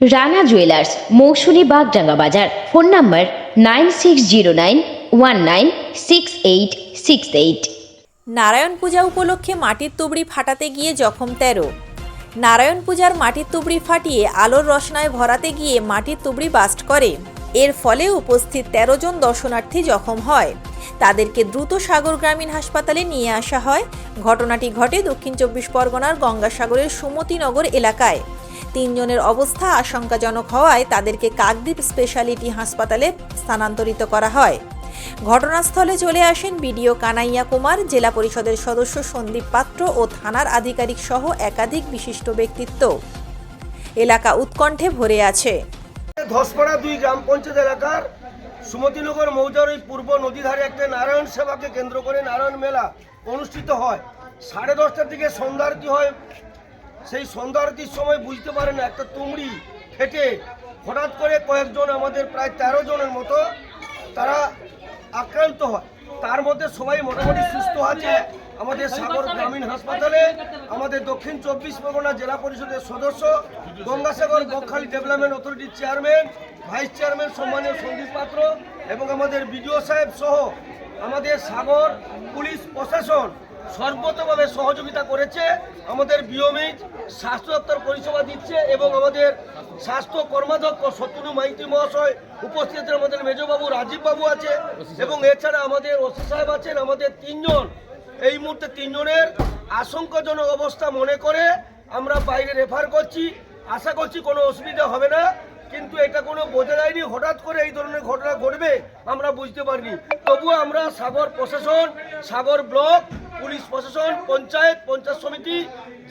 Rana jewellers Mousumi Bagdanga বাজার। Phone number nine six zero nine one nine six eight six eight. Narayan পূজা উপলক্ষে মাটির তুবড়ি ফাটাতে গিয়ে জখম তেরো। নারায়ণ পূজার মাটির তুবড়ি ফাটিয়ে আলোর রসনায় ভরাতে গিয়ে মাটির তুবড়ি বাস্ট করে। এর ফলে উপস্থিত তেরো জন দর্শনার্থী জখম হয়। তাদেরকে দ্রুত সাগর গ্রামীণ হাসপাতালে নিয়ে আসা হয়। ঘটনাটি ঘটে দক্ষিণ চব্বিশ পরগনার গঙ্গাসাগরের সুমতিনগর এলাকায়। তিনজনের অবস্থা আশঙ্কাজনক হওয়ায় তাদেরকে কাকদ্বীপ স্পেশালিটি হাসপাতালে স্থানান্তরিত করা হয়। ঘটনাস্থলে চলে আসেন বিডিও কানাইয়া কুমার, জেলা পরিষদের সদস্য সন্দীপ পাত্র ও থানার আধিকারিক সহ একাধিক বিশিষ্ট ব্যক্তিত্ব। এলাকা উৎকণ্ঠে ভরে আছে। ধসপাড়া দুই গ্রাম পঞ্চায়েত এলাকার সুমতিনগর মৌজার ওই পূর্ব নদী ধারে একটা নারায়ণ সেবাকে কেন্দ্র করে নারায়ণ মেলা অনুষ্ঠিত হয়। সাড়ে দশটার দিকে সন্ধ্যা আরতি হয়। সেই সন্ধ্যা আরতির সময় বুঝতে পারে না, একটা তুমড়ি ফেটে হঠাৎ করে কয়েকজন, আমাদের প্রায় তেরো জনের মতো তারা আক্রান্ত হয়। তার মধ্যে সবাই মোটামুটি সুস্থ আছে। আমাদের সাগর গ্রামীণ হাসপাতালে, আমাদের দক্ষিণ চব্বিশ পরগনা জেলা পরিষদের সদস্য, গঙ্গাসাগর বকখালি ডেভেলপমেন্ট অথরিটির চেয়ারম্যান, ভাইস চেয়ারম্যান সম্মানীয় সন্দীপ পাত্র এবং আমাদের বিডিও সাহেব সহ আমাদের সাগর পুলিশ প্রশাসন সর্বতভাবে সহযোগিতা করেছে, আমাদের বিওমিজ স্বাস্থ্য দপ্তর পরিষেবা দিচ্ছে এবং আমাদের স্বাস্থ্য কর্মাধ্যক্ষ শত্রু মাইতি মহাশয় উপস্থিত আমাদের মেজবাবু রাজীববাবু আছে এবং এছাড়া আমাদের ওসি সাহেব আছেন। আমাদের তিনজন, এই মুহূর্তে তিনজনের আশঙ্কাজনক অবস্থা মনে করে আমরা বাইরে রেফার করছি। আশা করছি কোনো অসুবিধা হবে না, কিন্তু এটা কোনো বোঝা যায়নি। হঠাৎ করে এই ধরনের ঘটনা ঘটবে, আমরা বুঝতে পারিনি। তবুও আমরা সাগর প্রশাসন, সাগর ব্লক পুলিশ প্রশাসন, পঞ্চায়েত পঞ্চায়েত সমিতি,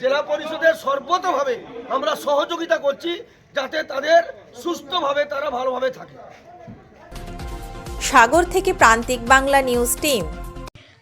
জেলা পরিষদের সর্বতভাবে আমরা সহযোগিতা করছি যাতে তাদের সুস্থভাবে তারা ভালোভাবে থাকে। সাগর থেকে প্রান্তিক বাংলা নিউজ টিম